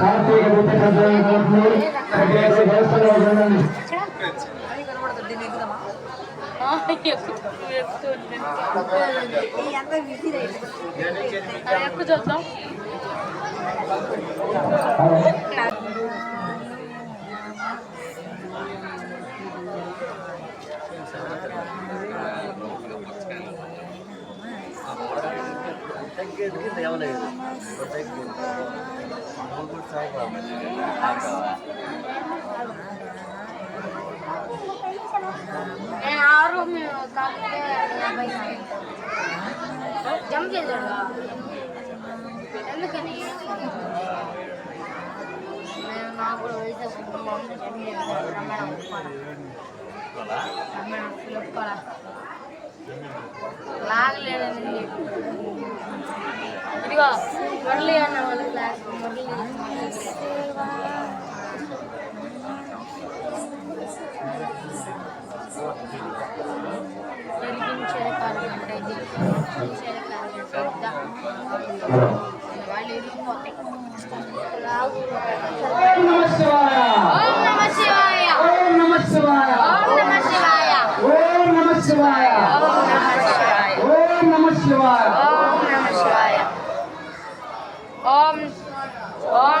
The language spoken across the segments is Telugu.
కార్తీక దీప ప్రజ్వలనాన్ని ప్రత్యేక ఉండండి. ఎక్కువ చూద్దాం ఎదిగింది ఏమలేదు ఆరు జంప్ చేశాడు. ఎందుకని? నేను నాకు వేసే కుటుంబం రమణ రమణ లాగలేదని ఇదిగో మురళి అన్న వాళ్ళ క్లాస్ మురళి జరిగించే కాలం అంటే ఇది చేసే కాలం వాళ్ళు వెళ్ళిపోతాయి ఓం నమః శివాయ. ఓం నమ శివాయ. ఓం నమః శివాయ ఓం నమ శివాయ ఓం నమః శివాయ ఓం నమ శివాయ ఓం నమః శివాయ ఓం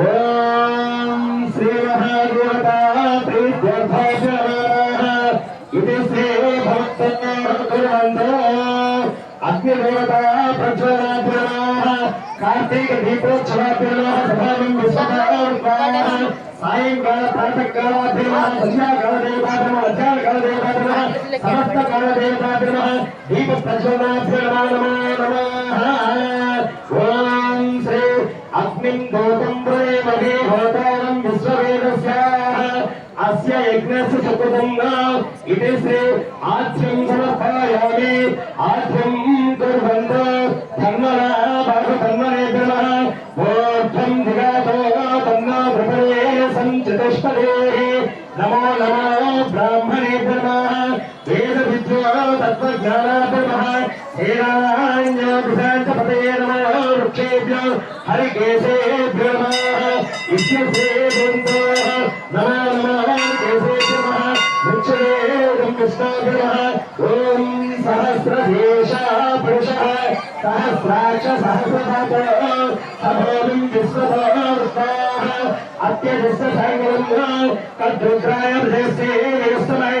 ఓం శ్రీ మహాగుణతార్థ ఇది శ్రీ భక్త అగ్నిదేవత ప్రజ్వలాగ్రహ కార్తీక దీపోత్సవాగ్రహ సభావం విశ్వకాల సాయంకాల ప్రాతకాల దేవ సంధ్యాకాల దేవతాగ్రహ మధ్యాహ్నకాల దేవతాగ్రహ సమస్త కాల దేవతాగ్రహ దీప ప్రజ్వలాభ్యమానమా నమః అగ్నిం దోతం ప్రేమహే హోతారం విశ్వవేదస్యాః. అస్య యజ్ఞస్య చతురంగా ఇది శ్రీ ఆద్యం సమర్పయామి. ఆద్యం కుర్వంత ధర్మనా భాగ ధర్మనే ఓర్ధం దిగాతో నమో నమో బ్రాహ్మణే నమః वृक्षेभ्यो हरिकेशेभ्यो नमः नमः केशेभ्यो नमः वृक्षदेवं कृष्णाभ्यो नमः ॐ सहस्रदेशः पुरुषः सहस्राक्ष सहस्रभातो सभोनं विश्वभावस्ताः अत्यधिस्सैवं तद्रुद्राय हृदयस्य यस्तनाय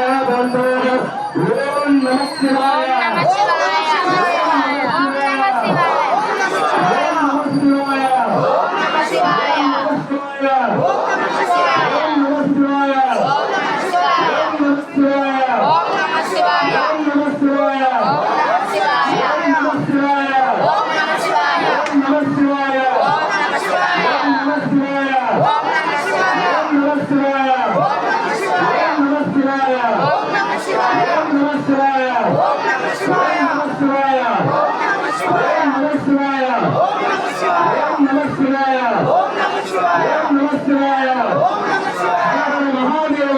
제가 శివాయ మహాదేవ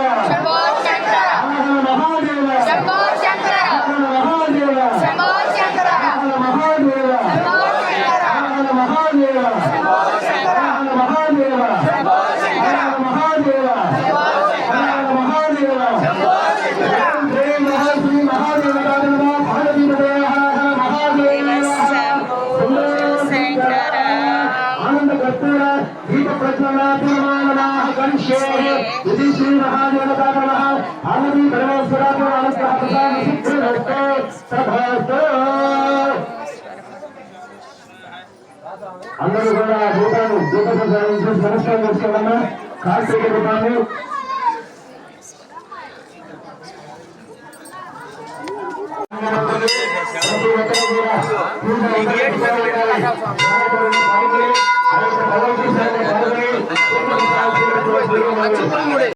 నమః కంశే ఇది శ్రీ మహాదేవతాయ నమః పార్వతీ పరమేశ్వరాయ అనుగ్రహ ప్రసాద సిద్ధిరస్తే తథాస్తు అందరూ కూడా దీపాన్ని దీప ప్రసాదం చేసి నమస్కారం చేసుకోవాలన్నా కార్తీక దీపాన్ని ప్రతి ఒక్కరు కూడా ¡Achúpame!